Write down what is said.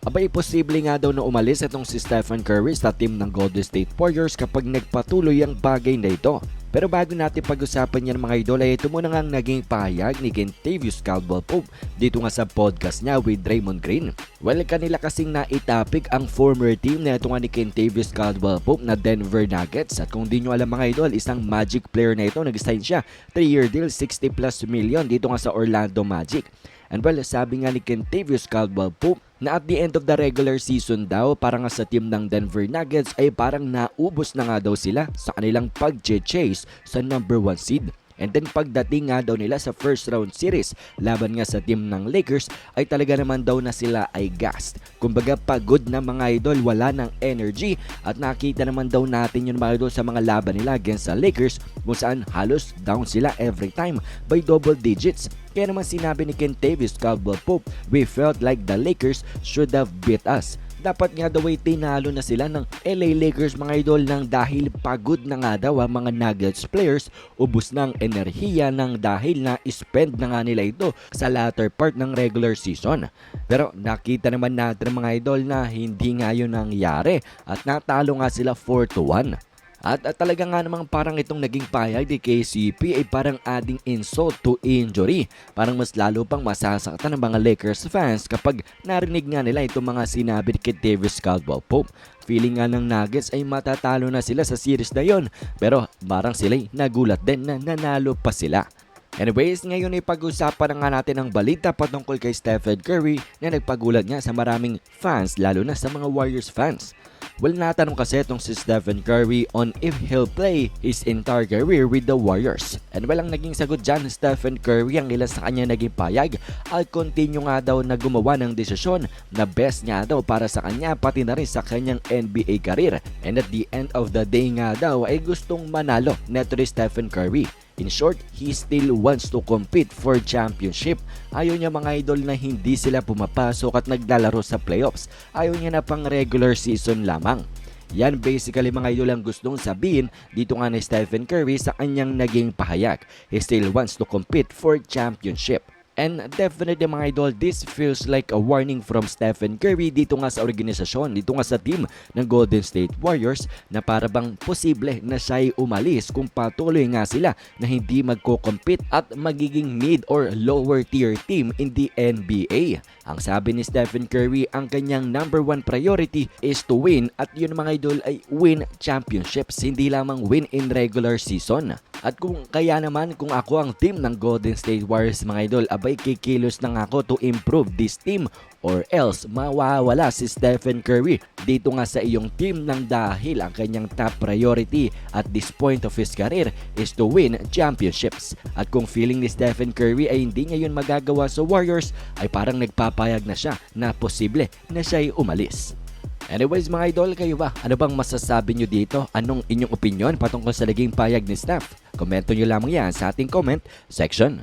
Abay, posible nga daw na umalis itong si Stephen Curry sa team ng Golden State Warriors kapag nagpatuloy ang bagay na ito. Pero bago natin pag-usapan yan mga idol ay ito muna nga ang naging pahayag ni Kentavious Caldwell Pope dito nga sa podcast niya with Draymond Green. Well, kanila kasing naitapik ang former team na ito nga ni Kentavious Caldwell Pope na Denver Nuggets. At kung di nyo alam mga idol, isang Magic player na ito, nag-sign siya 3-year deal, 60 plus million dito nga sa Orlando Magic. And well, sabi nga ni Kentavious Caldwell Pope na at the end of the regular season daw para nga sa team ng Denver Nuggets ay parang naubos na nga daw sila sa kanilang pag-chase sa number 1 seed. And then pagdating nga daw nila sa first round series laban nga sa team ng Lakers ay talaga naman daw na sila ay gassed. Kumbaga pagod na mga idol, wala ng energy at nakita naman daw natin yun mga idol sa mga laban nila against sa Lakers kung saan halos down sila every time by double digits. Kaya naman sinabi ni Kentavious Caldwell Pope, we felt like the Lakers should have beat us. Dapat nga daw ay tinalo na sila ng LA Lakers mga idol nang dahil pagod na nga daw ang mga Nuggets players, ubos ng enerhiya ng dahil na spend na nga nila ito sa latter part ng regular season. Pero nakita naman natin mga idol na hindi nga yun nangyari at natalo nga sila 4 to 1. At, at talaga nga namang parang itong naging payag ni KCP ay parang adding insult to injury. Parang mas lalo pang masasaktan ng mga Lakers fans kapag narinig nga nila itong mga sinabi ni Davis Caldwell Pope. Feeling nga ng Nuggets ay matatalo na sila sa series na yon pero parang sila'y nagulat din na nanalo pa sila. Anyways, ngayon ay pag-usapan na nga natin ang balita patungkol kay Stephen Curry na nagpagulat nga sa maraming fans lalo na sa mga Warriors fans. Well, natanong kasi itong si Stephen Curry on if he'll play his entire career with the Warriors. And walang naging sagot dyan Stephen Curry ang ilan sa kanya naging payag at continue nga daw na gumawa ng desisyon na best nga daw para sa kanya pati na rin sa kanyang NBA career. And at the end of the day nga daw ay gustong manalo neto ni Stephen Curry. In short, he still wants to compete for championship. Ayaw niya mga idol na hindi sila pumapasok at naglalaro sa playoffs. Ayaw niya na pang regular season lamang. Yan basically mga idol ang gustong sabihin dito nga ni Stephen Curry sa kanyang naging pahayag. He still wants to compete for championship. And definitely mga idol, this feels like a warning from Stephen Curry dito nga sa organisasyon, dito nga sa team ng Golden State Warriors na para bang posible na siya'y umalis kung patuloy nga sila na hindi magko-compete at magiging mid or lower tier team in the NBA. Ang sabi ni Stephen Curry, ang kanyang number one priority is to win at yun mga idol ay win championships, hindi lamang win in regular season. At kung kaya naman kung ako ang team ng Golden State Warriors mga idol, abay kikilos lang ako to improve this team or else mawawala si Stephen Curry dito nga sa iyong team nang dahil ang kanyang top priority at this point of his career is to win championships. At kung feeling ni Stephen Curry ay hindi niya yun magagawa sa Warriors ay parang nagpapayag na siya na posible na siya'y umalis. Anyways mga idol, kayo ba? Ano bang masasabi nyo dito? Anong inyong opinion patungkol sa naging payag ni Steph? Komento nyo lamang yan sa ating comment section.